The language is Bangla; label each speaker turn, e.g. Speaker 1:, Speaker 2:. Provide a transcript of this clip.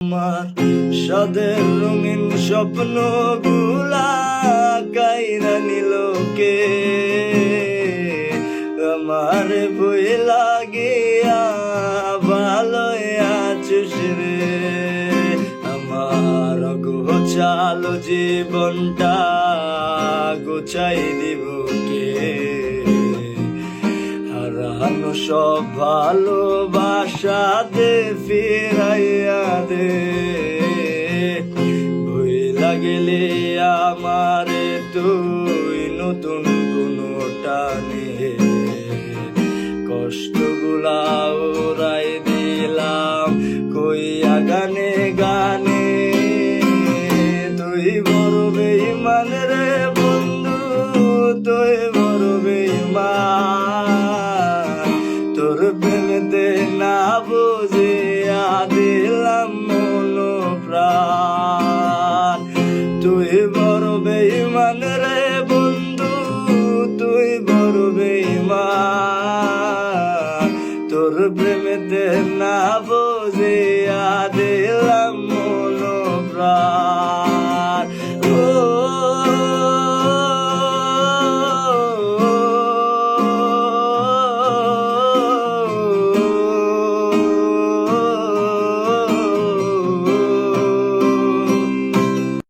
Speaker 1: আমার সাদের রঙিন স্বপ্নগুলা কাইরা নিল কে? আমার বই লাগিয়া ভালো আছিস আমার গোছালো জীবনটা গোছাই দিব কে? হারানো সব ভালোবাসা দে লাগলে আমার তুই নতুন কোনো টানে। কষ্টগুলা ওরাই দিলাম কইয়া গানে গানে। তুই বড় বেইমান রে বন্ধু, তুই বড় বেইমান তোর প্রেমেতে না বুঝিয়া বড় বেইমান রে বন্ধু তুই বড় বেইমান তোর প্রেমেতে না বুঝিয়া